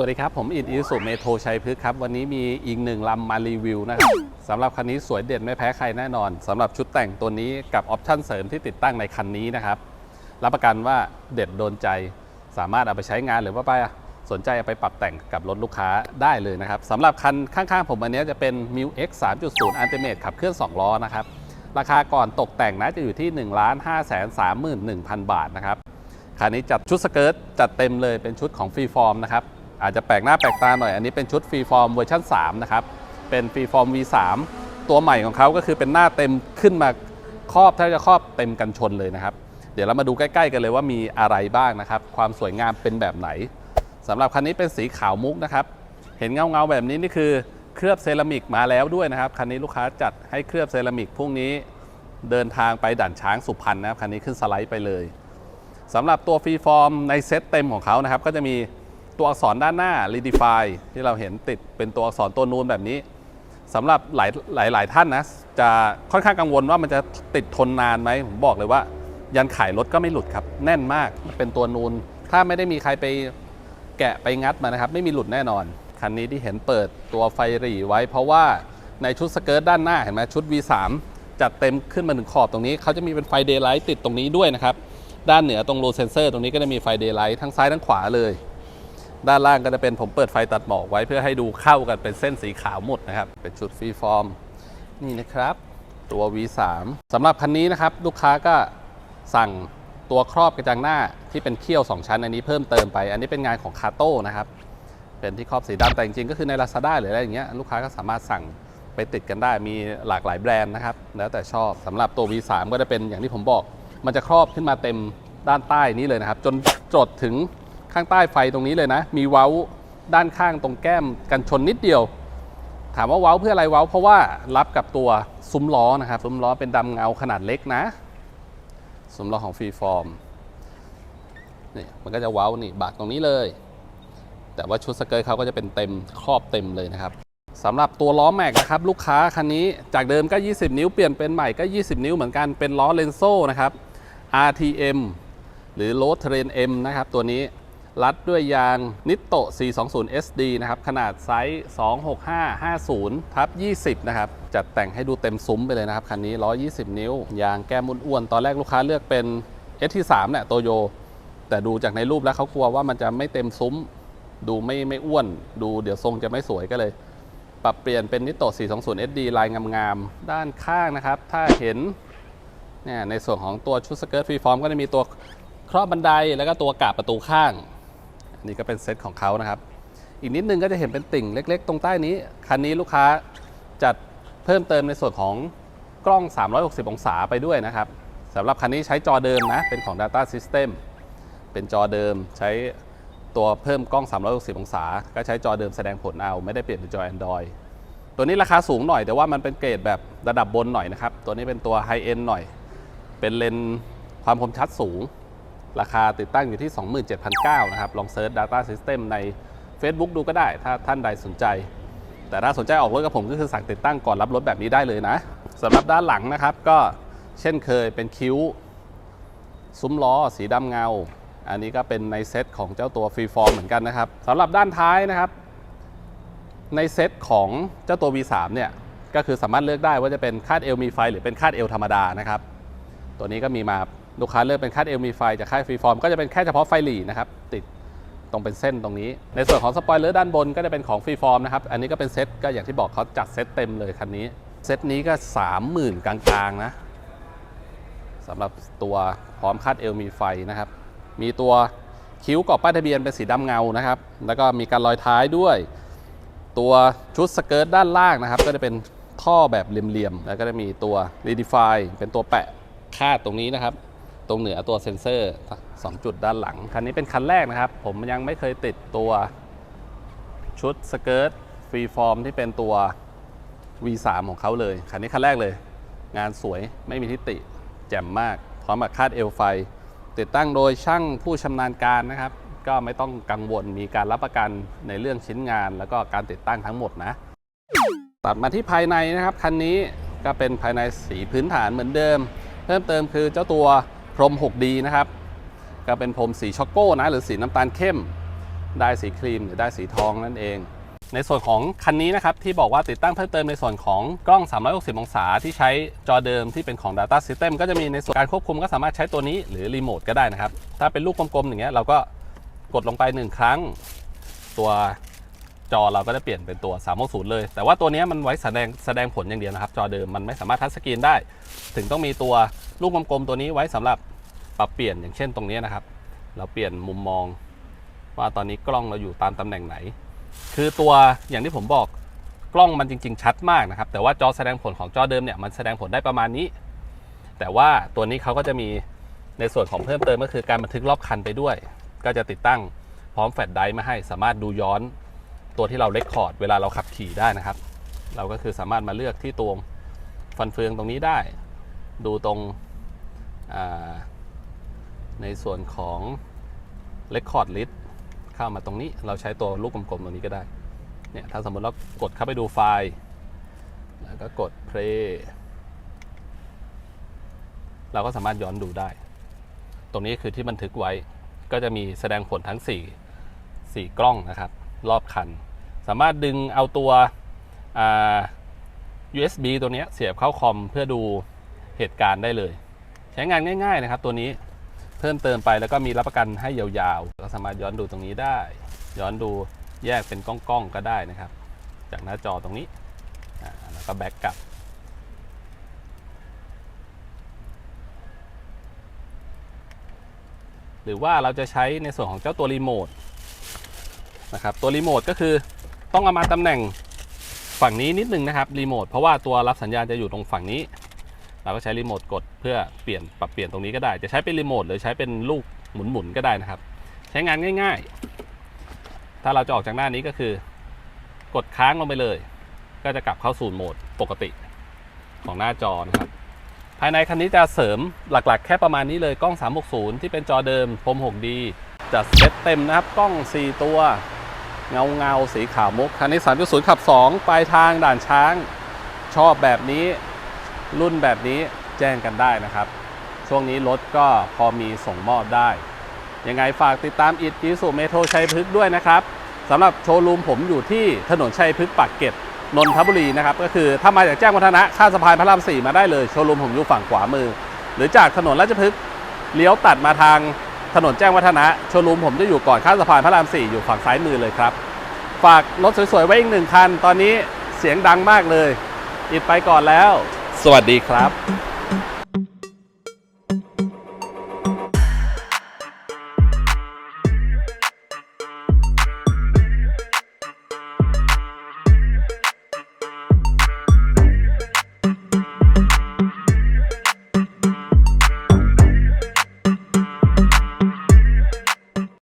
วัสดีครับ ผมอิดอิสุเมโทชัยพฤกษ์ครับ วันนี้มีอีกหนึ่งลำมารีวิวนะครับสำหรับคันนี้สวยเด่นไม่แพ้ใครแน่นอนสำหรับชุดแต่งตัวนี้กับออปชั่นเสริมที่ติดตั้งในคันนี้นะครับ รับประกันว่าเด็ดโดนใจ สามารถเอาไปใช้งานหรือว่าไปสนใจเอาไปปรับแต่งกับรถลูกค้าได้เลยนะครับสำหรับคันข้างๆ ผมอันนี้จะเป็น m i u X 3.0 Ultimate ขับเคลื่อน 2 ล้อนะครับราคาก่อนตกแต่งนะจะอยู่ที่ 1 5 3 1 0 0 0 บาทนะครับคันนี้จัดชุดสเกิร์ตจัดเต็มเลยเป็นชุดของฟรีฟอร์มนะครับ อาจจะแปลกหน้าแปลกตาหน่อย อันนี้เป็นชุดฟรีฟอร์มเวอร์ชัน3นะครับ เป็นฟรีฟอร์ม V3 ตัวใหม่ของเขาก็คือเป็นหน้าเต็มขึ้นมาครอบถ้าจะครอบเต็มกันชนเลยนะครับ เดี๋ยวเรามาดูใกล้ๆกันเลยว่ามีอะไรบ้างนะครับ ความสวยงามเป็นแบบไหนสำหรับคันนี้เป็นสีขาวมุกนะครับ เห็นเงาๆแบบนี้นี่คือเคลือบเซรามิกมาแล้วด้วยนะครับ คันนี้ลูกค้าจัดให้เคลือบเซรามิกพรุ่งนี้เดินทางไปด่านช้างสุพรรณนะครับคันนี้ขึ้นสไลด์ไปเลยสำหรับตัวฟรีฟอร์มในเซตเต็มของเขานะครับ ก็จะมี ตัวอักษรด้านหน้า Redefine ที่เราเห็นติดเป็นตัวอักษรตัวนูนแบบนี้สำหรับหลายหลายหลายท่านนะจะค่อนข้างกังวลว่ามันจะติดทนนานไหมผมบอกเลยว่า ยันขายรถก็ไม่หลุดครับ แน่นมากมันเป็นตัวนูน ถ้าไม่ได้มีใครไปแกะไปงัดมานะครับ ไม่มีหลุดแน่นอน คันนี้ที่เห็นเปิดตัวไฟหรี่ไว้ เพราะว่าในชุดสเกิร์ตด้านหน้าเห็นไหมชุด V3 จัดเต็มขึ้นมาถึงขอบตรงนี้เขาจะมีเป็นไฟเดย์ไลท์ติดตรงนี้ด้วยนะครับด้านเหนือตรงโลเซนเซอร์ตรงนี้ก็จะมีไฟเดย์ไลท์ทั้งซ้ายทั้งขวาเลย ด้านล่างก็จะเป็นผมเปิดไฟตัดหมอกไว้เพื่อให้ดูเข้ากันเป็นเส้นสีขาวหมดนะครับ เป็นชุดฟรีฟอร์ม นี่นะครับ ตัว V3 สำหรับคันนี้นะครับ ลูกค้าก็สั่งตัวครอบกระจังหน้าที่เป็นเขี้ยว 2 ชั้น อันนี้เพิ่มเติมไป อันนี้เป็นงานของคาโต้นะครับ เป็นที่ครอบสีดำแต่จริงๆก็คือใน Lazada หรืออะไรอย่างเงี้ยลูกค้าก็สามารถสั่งไปติดกันได้มีหลากหลายแบรนด์นะครับ แล้วแต่ชอบสำหรับตัว V3 ก็จะเป็นอย่างที่ผมบอก มันจะครอบขึ้นมาเต็มด้านใต้นี้เลยนะครับ จนจดถึง ข้างใต้ไฟตรงนี้เลยนะ มีเว้าด้านข้างตรงแก้มกันชนนิดเดียว ถามว่าเว้าเพื่ออะไรเว้า เพราะว่ารับกับตัวซุ้มล้อนะครับซุ้มล้อเป็นดำเงาขนาดเล็กนะซุ้มล้อของฟรีฟอร์มนี่มันก็จะเว้านี่บาดตรงนี้เลย แต่ว่าชุดสเกิร์ตเขาก็จะเป็นเต็มครอบเต็มเลยนะครับสำหรับตัวล้อแม็กนะครับลูกค้าคันนี้จากเดิมก็ 20 นิ้วเปลี่ยนเป็นใหม่ก็ 20 นิ้วเหมือนกันเป็นล้อเลนโซ่นะครับ RTM หรือ Road Terrain M นะครับตัวนี้ รัดด้วยยางนิโต 420 SD นะครับ ขนาดไซส์ 26550ทับ20 นะครับ จัดแต่งให้ดูเต็มซุ้มไปเลยนะครับ คันนี้ 120 นิ้ว ยางแก้มอ้วนๆ ตอนแรกลูกค้าเลือกเป็น S3 เนี่ยโตโย แต่ดูจากในรูปแล้วเขากลัวว่ามันจะไม่เต็มซุ้ม ดูไม่ไม่อ้วน ดูเดี๋ยวทรงจะไม่สวยก็เลย ปรับเปลี่ยนเป็นนิโต 420 SD ลายงามๆ ด้านข้างนะครับ ถ้าเห็นเนี่ยในส่วนของตัวชุดสเกิร์ตฟรีฟอร์มก็จะมีตัวครอบบันไดแล้วก็ตัวกาบประตูข้าง นี่ก็เป็นเซตของเขานะครับ อีกนิดนึงก็จะเห็นเป็นติ่งเล็ก ๆ ตรงใต้นี้ คันนี้ลูกค้าจัดเพิ่มเติมในส่วนของกล้อง 360 องศาไปด้วยนะครับสำหรับคันนี้ใช้จอเดิมนะ เป็นของ Data System เป็นจอเดิมใช้ตัวเพิ่มกล้อง 360 องศา ก็ใช้จอเดิมแสดงผลเอา ไม่ได้เปลี่ยนเป็นจอ Android ตัวนี้ราคาสูงหน่อย แต่ว่ามันเป็นเกรดแบบระดับบนหน่อยนะครับ ตัวนี้เป็นตัวไฮเอ็นหน่อย เป็นเลนความคมชัดสูง ราคาติดตั้งอยู่ที่ 27,900นะครับ ลองเซิร์ช Data System ใน Facebook ดูก็ได้ ถ้าท่านใดสนใจ แต่ถ้าสนใจออกรถกับผมก็คือสั่งติดตั้งก่อนรับรถแบบนี้ได้เลยนะสำหรับด้านหลังนะครับ ก็เช่นเคยเป็นคิ้ว ซุ้มล้อ สีดำเงา อันนี้ก็เป็นในเซตของเจ้าตัวฟรีฟอร์มเหมือนกันนะครับสำหรับด้านท้ายนะครับ ในเซตของเจ้าตัว V3 เนี่ยก็คือสามารถเลือกได้ว่าจะเป็นคาดเอลมีไฟหรือเป็นคาดเอลธรรมดานะครับ ตัวนี้ก็มีมา ลูกค้าเลือกเป็นคาดเอลมีไฟจากค่ายฟรีฟอร์มก็จะเป็นแค่เฉพาะไฟหลีนะครับติดตรงเป็นเส้นตรงนี้ ในส่วนของสปอยเลอร์ด้านบนก็จะเป็นของฟรีฟอร์มนะครับ อันนี้ก็เป็นเซ็ตก็อย่างที่บอกเขาจัดเซ็ตเต็มเลยคันนี้ เซ็ตนี้ก็ 30,000 กลางๆนะสำหรับตัวพร้อมคาดเอลมีไฟนะครับ มีตัวคิ้วกรอบป้ายทะเบียนเป็นสีดำเงานะครับ แล้วก็มีการลอยท้ายด้วย ตัวชุดสเกิร์ตด้านล่างนะครับ ก็จะเป็นท่อแบบเหลี่ยมๆ แล้วก็จะมีตัว Redefine เป็นตัวแปะคาดตรงนี้นะครับ ตรงเหนือตัวเซ็นเซอร์ 2 จุดด้านหลัง คันนี้เป็นคันแรกนะครับ ผมยังไม่เคยติดตัวชุดสเกิร์ตฟรีฟอร์มที่เป็นตัว V3 ของเขาเลย คันนี้คันแรกเลย งานสวยไม่มีทิฏฐิแจ่มมาก พร้อมกับคาดเอลไฟ ติดตั้งโดยช่างผู้ชำนาญการนะครับ ก็ไม่ต้องกังวลมีการรับประกันในเรื่องชิ้นงาน แล้วก็การติดตั้งทั้งหมดนะตัดมาที่ภายในนะครับคันนี้ก็เป็นภายในสีพื้นฐานเหมือนเดิม เพิ่มเติมคือเจ้าตัว พรม 6D นะครับ ก็เป็นพรมสีช็อกโก้นะหรือสีน้ำตาลเข้ม ได้สีครีมหรือได้สีทองนั่นเอง ในส่วนของคันนี้นะครับ ที่บอกว่าติดตั้งเพิ่มเติมในส่วนของกล้อง 360 องศาที่ใช้จอเดิมที่เป็นของ Data System ก็จะมีในส่วนการควบคุมก็สามารถใช้ตัวนี้หรือรีโมทก็ได้นะครับ ถ้าเป็นลูกกลมๆอย่างเงี้ยเราก็กดลงไป 1 ครั้ง ตัว จอเราก็จะเปลี่ยนเป็นตัว 360 เลย แต่ว่าตัวนี้มันไว้แสดงแสดงผลอย่างเดียวนะครับ จอเดิมมันไม่สามารถทัชสกรีนได้ ถึงต้องมีตัวลูกกลมๆตัวนี้ไว้สำหรับปรับเปลี่ยนอย่างเช่นตรงนี้นะครับ เราเปลี่ยนมุมมอง ว่าตอนนี้กล้องเราอยู่ตามตำแหน่งไหน คือตัวอย่างที่ผมบอกกล้องมันจริง ๆ ชัดมากนะครับ แต่ว่าจอแสดงผลของจอเดิมเนี่ยมันแสดงผลได้ประมาณนี้ แต่ว่าตัวนี้เขาก็จะมีในส่วนของเพิ่มเติมก็คือการบันทึกรอบคันไปด้วย ก็จะติดตั้งพร้อมแฟลชไดร์มาให้สามารถดูย้อน ตัวที่เราเลคคอร์ดเวลาเราขับขี่ได้นะครับ เราก็คือสามารถมาเลือกที่ตัวฟันเฟืองตรงนี้ได้ ดูตรงในส่วนของ Record List เข้ามาตรงนี้ เราใช้ตัวลูกกลมๆตรงนี้ก็ได้เนี่ยถ้าสมมติเรากดเข้าไปดูไฟล์ แล้วก็กด play เราก็สามารถย้อนดูได้ ตรงนี้คือที่บันทึกไว้ ก็จะมีแสดงผลทั้ง 4 4 กล้องนะครับ รอบคัน สามารถดึงเอาตัว USB ตัวนี้เสียบเข้าคอมเพื่อดูเหตุการณ์ได้เลย ใช้งานง่าย ๆ นะครับ ตัวนี้เพิ่มเติมไปแล้วก็มีรับประกันให้ยาวๆ ก็สามารถย้อนดูตรงนี้ได้ ย้อนดูแยกเป็นกล้องๆก็ได้นะครับ จากหน้าจอตรงนี้แล้วก็แบ็กกลับหรือว่าเราจะใช้ในส่วนของเจ้าตัวรีโมท นะครับตัวรีโมทก็คือต้องเอามาตำแหน่งฝั่งนี้นิดนึงนะครับรีโมทเพราะว่าตัวรับสัญญาณจะอยู่ตรงฝั่งนี้ เราก็ใช้รีโมทกดเพื่อเปลี่ยนปรับเปลี่ยนตรงนี้ก็ได้ จะใช้เป็นรีโมทหรือใช้เป็นลูกหมุนๆก็ได้นะครับ ใช้งานง่าย ๆ ถ้าเราจะออกจากหน้านี้ก็คือ กดค้างลงไปเลย ก็จะกลับเข้าสู่โหมดปกติของหน้าจอนะครับ ภายในคันนี้จะเสริมหลักๆ แค่ประมาณนี้เลยกล้อง 360 ที่เป็นจอเดิมคม 6D จัดเซตเต็มนะครับกล้อง 4 ตัว เงาเงาสีขาวมุกคันนี้3.0ขับ 2 ปลายทางด่านช้าง ชอบแบบนี้รุ่นแบบนี้แจ้งกันได้นะครับ ช่วงนี้รถก็พอมีส่งมอบได้ ยังไงฝากติดตามอิดกิสุเมโทรชัยพฤกษ์ด้วยนะครับสำหรับโชว์รูมผมอยู่ที่ถนนชัยพฤกษ์ปากเกร็ดนนทบุรีนะครับ ก็คือถ้ามาจากแจ้งวัฒนะข้ามสะพานพระราม4มาได้เลย โชว์รูมผมอยู่ฝั่งขวามือ หรือจากถนนราชพฤกษ์เลี้ยวตัดมาทาง ถนนแจ้งวัฒนะโชว์รูมผมจะอยู่ก่อนข้ามสะพานพระราม 4 อยู่ฝั่งซ้ายมือเลยครับ ฝากรถสวยๆ ไว้อีกหนึ่งคัน ตอนนี้เสียงดังมากเลย อิดไปก่อนแล้ว สวัสดีครับ